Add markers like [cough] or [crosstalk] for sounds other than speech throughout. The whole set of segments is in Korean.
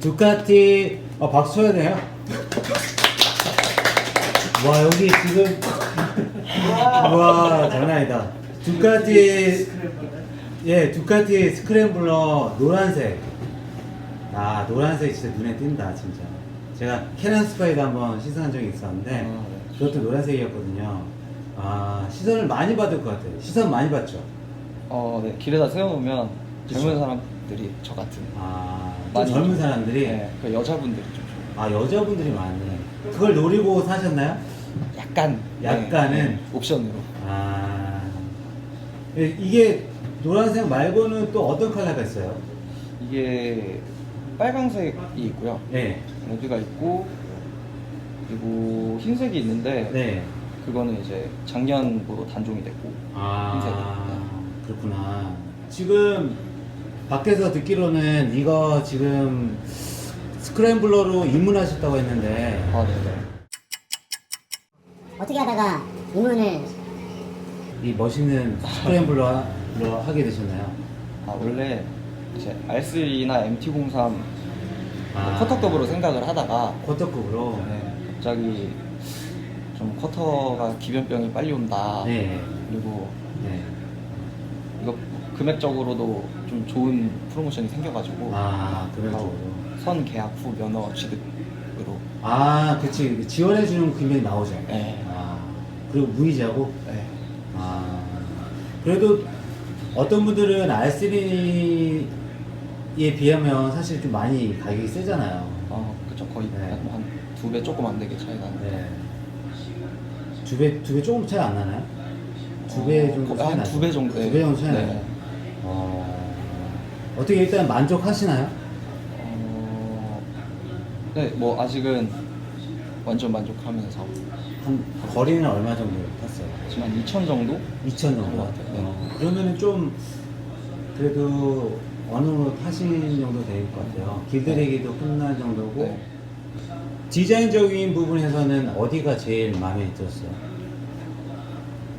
두카티 어, 박수 쳐야 돼요? 와 여기 지금 와 장난 아니다. 두카티 예 두카티 스크램블러 노란색. 아 노란색 진짜 눈에 띈다 진짜. 제가 캐논 스파이도 한번 시승한 적이 있었는데 아, 네. 그것도 노란색이었거든요. 아 시선을 많이 받을 것 같아요. 시선 많이 받죠. 어, 네. 길에다 세워놓으면 그쵸. 젊은 사람들이 저 같은. 아, 좀 많이 젊은 좀- 사람들이 네, 그 여자분들이 좀 좋아요. 아 여자분들이 많네. 그걸 노리고 사셨나요? 약간. 약간은? 네, 네, 옵션으로. 아 예, 이게 노란색 말고는 또 어떤 컬러가 있어요? 이게 빨강색이 있고요. 네, 레드가 있고 그리고 흰색이 있는데 네. 그거는 이제 작년으로 단종이 됐고 아 그렇구나. 지금 밖에서 듣기로는 이거 지금 스크램블러로 입문하셨다고 했는데 아 네네 어떻게 하다가 입문을 이 멋있는 스크램블러로 하게 되셨나요? 아 원래 이제 R3나 MT03 아. 커터급으로 생각을 하다가 고터급으로. 네, 갑자기 좀 커터가 기변병이 빨리 온다 네. 그리고 네. 금액적으로도 좀 좋은 프로모션이 생겨가지고 아 금액적으로. 선 계약 후 면허 취득으로 아, 그치. 지원해주는 금액이 나오죠. 네. 아, 그리고 무이자고? 네. 아, 그래도 어떤 분들은 R3에 비하면 사실 좀 많이 가격이 세잖아요. 어 그쵸 거의 네. 한 두 배 조금 안 되게 차이 나는데 네. 두 배, 두 배 조금 차이 안 나나요? 두 배 어, 정도 거- 차이 한 나죠? 두 배 정도, 두배 정도 차이 네. 나요? 어, 어떻게 일단 만족하시나요? 어, 네, 뭐 아직은 완전 만족하면서 한, 거리는 얼마 정도 탔어요? 지금 한 2천 정도? 2천 정도 같아요. 네. 어, 그러면은 좀 그래도 어느 정도 타신 정도 될 것 같아요. 길들이기도 끝난 정도고 네. 디자인적인 부분에서는 어디가 제일 마음에 들었어요?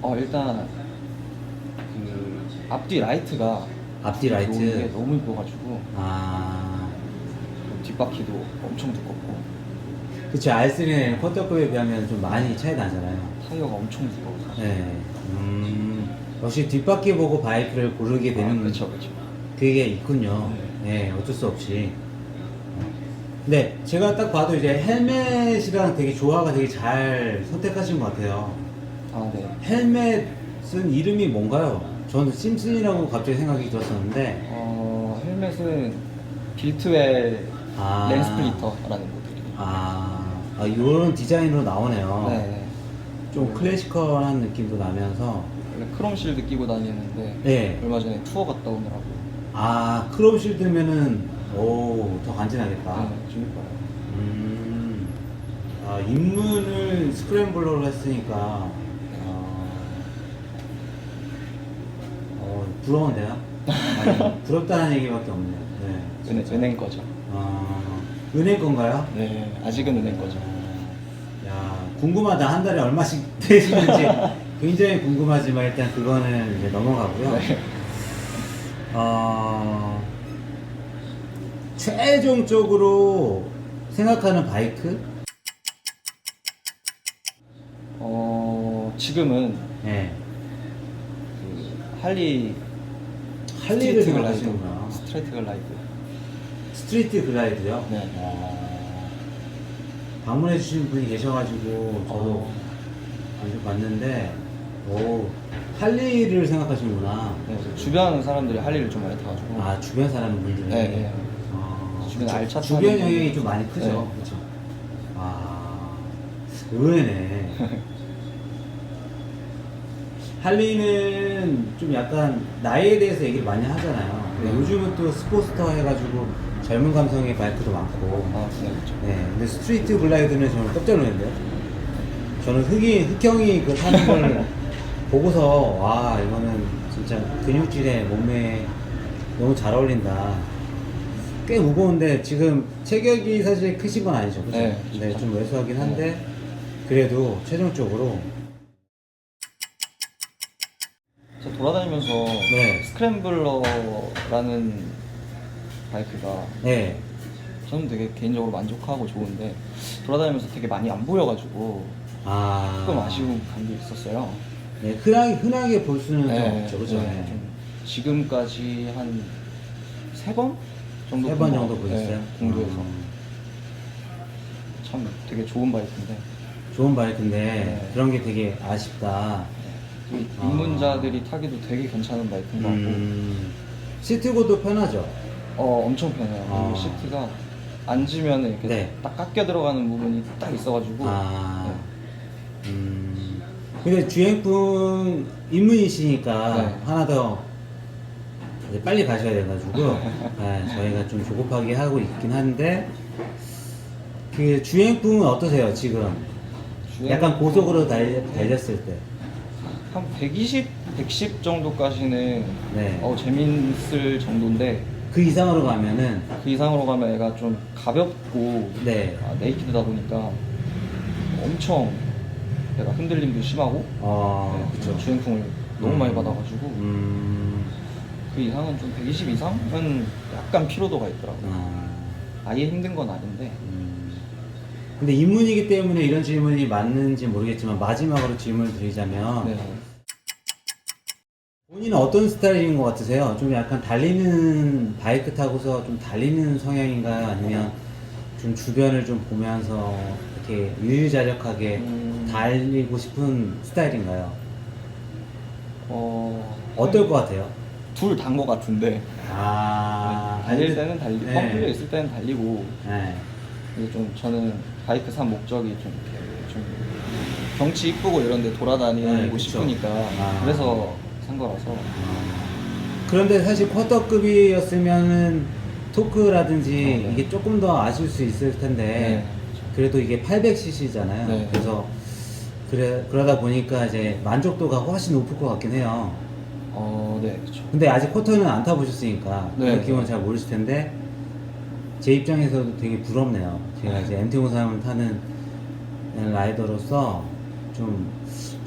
어 일단 그 앞뒤 라이트가 앞뒤 라이트? 놓은 게 너무 이뻐가지고 아, 뒷바퀴도 엄청 두껍고 그치 R3는 쿼터급에 비하면 좀 많이 차이 나잖아요. 타이어가 엄청 무거워서 네, 음, 역시 뒷바퀴 보고 바이크를 고르게 되는 그렇죠 그렇죠 그게 있군요. 네, 어쩔 수 없이. 네, 제가 딱 봐도 이제 헬멧이랑 되게 조화가 되게 잘 선택하신 것 같아요. 아네 헬멧은 이름이 뭔가요? 저는 심슨이라고 갑자기 생각이 들었었는데, 어 헬멧은 빌트웰 아. 랜스플리터라는 모델이에요 아, 아 이런 디자인으로 나오네요. 네 좀 클래시컬한 느낌도 나면서, 원래 크롬 실드 끼고 다니는데 네. 얼마 전에 투어 갔다 오느라고 아, 크롬 실드면은, 오, 더 간지나겠다. 네, 좀 이뻐요 음, 아, 입문을 스크램블러로 했으니까, 어, 어, 부러운데요? 아니, [laughs] 부럽다는 얘기밖에 없네요. 네. 은행, 진짜. 은행 거죠 아, 은행 건가요? 네 아직은 은행 거죠 야, 궁금하다. 한 달에 얼마씩 [laughs] 되시는지 굉장히 궁금하지만 일단 그거는 이제 넘어가고요. 네. 어, 최종적으로 생각하는 바이크? 어 지금은 네. 그 할리 할리를 스트리트 생각하시는구나. 스트레이트 글라이드 스트리트 글라이드요? 네. 어, 방문해 주신 분이 계셔가지고 저도 어. 아주 봤는데, 오, 할리를 생각하시는구나. 네, 그래서 주변 사람들이 할리를 좀 많이 타가지고 아, 주변 사람분들이? 네, 네. 아, 주변에 그쵸. 알차 주변 타는 영향이. 좀 많이 크죠. 네. 그렇죠. 아, 의외네. [laughs] 할리는 좀 약간 나이에 대해서 얘기를 많이 하잖아요. 근데 네. 요즘은 또 스포츠터 해가지고 젊은 감성의 바이크도 많고. 아, 네, 그렇죠. 네, 근데 스트리트 글라이드는 저는 깜짝 놀랐는데요. 저는 흑이, 흑형이 그 타는 걸 [laughs] 보고서, 와, 이거는 진짜 근육질에 몸에 너무 잘 어울린다. 꽤 무거운데 지금 체격이 사실 크신 건 아니죠. 그죠? 네, 네, 좀 왜소하긴 한데, 그래도 최종적으로, 제가 돌아다니면서 네. 스크램블러라는 바이크가 네, 저는 되게 개인적으로 만족하고 좋은데 돌아다니면서 되게 많이 안 보여가지고 아. 조금 아쉬운 감도 있었어요. 네, 흔하게, 흔하게 볼 수는 좀 네, 없죠, 그죠? 네, 네. 좀 지금까지 한 세 번 정도 세본번것 정도 같아요. 보셨어요? 네, 공도에서 음, 참 되게 좋은 바이크인데 좋은 바이크인데 네. 그런 게 되게 아쉽다. 이 아. 입문자들이 타기도 되게 괜찮은 바이크인 것 같고 음, 시트고도 편하죠? 어 엄청 편해요. 아. 그리고 시트가 앉으면 이렇게 네. 딱 깎여 들어가는 부분이 딱 있어가지고 아. 네. 음. 근데 주행풍 입문이시니까 네. 하나 더 이제 빨리 가셔야 돼가지고 [laughs] 네, 저희가 좀 조급하게 하고 있긴 한데 그 주행풍은 어떠세요 지금? 주행- 약간 고속으로 달, 달렸을 때. 한 120, 110 정도까지는 네. 어, 재밌을 정도인데 그 이상으로 가면은 그 이상으로 가면 애가 좀 가볍고 네. 아, 네이키드다 보니까 엄청 얘가 흔들림도 심하고 어, 네, 그쵸. 주행풍을 너무 음. 많이 받아가지고 음. 그 이상은 좀 120 이상은 약간 피로도가 있더라고요. 아. 아예 힘든 건 아닌데 음. 근데 입문이기 때문에 이런 질문이 맞는지 모르겠지만 마지막으로 질문을 드리자면 네. 본인은 어떤 스타일인 것 같으세요? 좀 약간 달리는 바이크 타고서 좀 달리는 성향인가요? 아니면 좀 주변을 좀 보면서 이렇게 유유자적하게 음. 달리고 싶은 스타일인가요? 어, 어떨 것 같아요? 둘단것 같은데 아 네, 달릴 때는 달리고 네. 뻥 뚫려 있을 때는 달리고 네. 좀 저는 바이크 산 목적이 좀, 이렇게 좀 경치 이쁘고 이런 데 돌아다니고 네, 그쵸. 싶으니까 아. 그래서 산 거라서 그런데 사실 쿼터급이었으면은 토크라든지 어, 네. 이게 조금 더 아실 수 있을 텐데 네, 그래도 이게 800cc잖아요. 네. 그래서 그래 그러다 보니까 이제 만족도가 훨씬 높을 것 같긴 해요. 어, 네, 그렇죠. 근데 아직 쿼터는 안 타보셨으니까 네. 그 느낌은 잘 모르실 텐데 제 입장에서도 되게 부럽네요. 제가 이제 MT-03을 타는 라이더로서 좀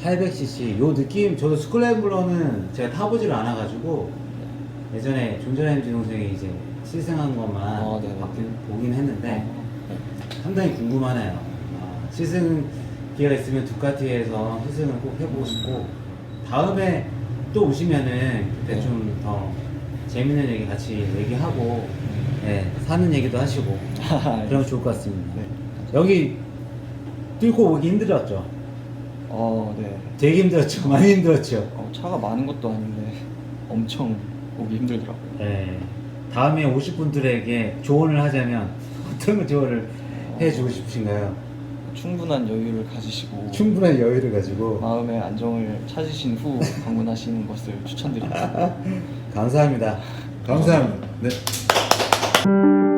800cc 요 느낌 저도 스크램블러는 제가 타보지를 않아가지고 예전에 존재라임지 동생이 이제 시승한 것만 아, 네네. 봤긴- 보긴 했는데 어, 네. 상당히 궁금하네요. 아, 시승 기회가 있으면 두카티에서 시승을 꼭 해보고 싶고 다음에 또 오시면은 그때 네. 좀더 재밌는 얘기 같이 얘기하고 예, 사는 얘기도 하시고 [laughs] 그러면 좋을 것 같습니다. 네. 여기 뚫고 오기 힘들었죠? 어, 네. 되게 힘들었죠? [laughs] 많이 힘들었죠? 어, 차가 많은 것도 아닌데 엄청 오기 힘들더라고요. 예. 다음에 오실 분들에게 조언을 하자면 [laughs] 어떤 조언을 해주고 싶으신가요? 충분한 여유를 가지시고 충분한 여유를 가지고 마음의 안정을 찾으신 후 방문하시는 [laughs] 것을 추천드립니다. 감사합니다. 감사합니다. 네.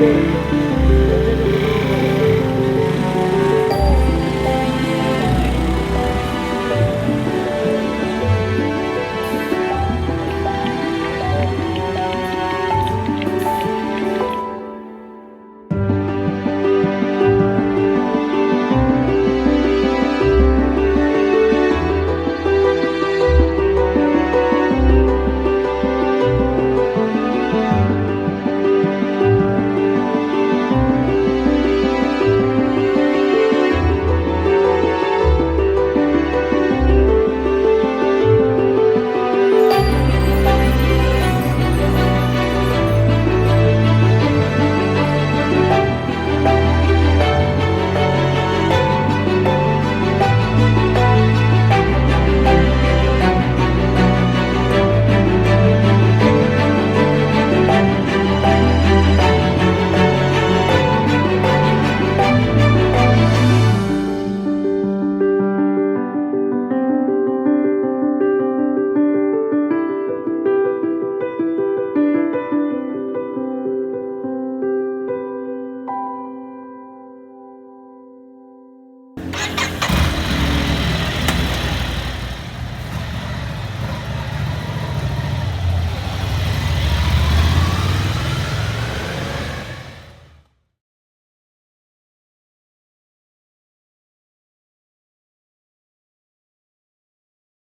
Thank.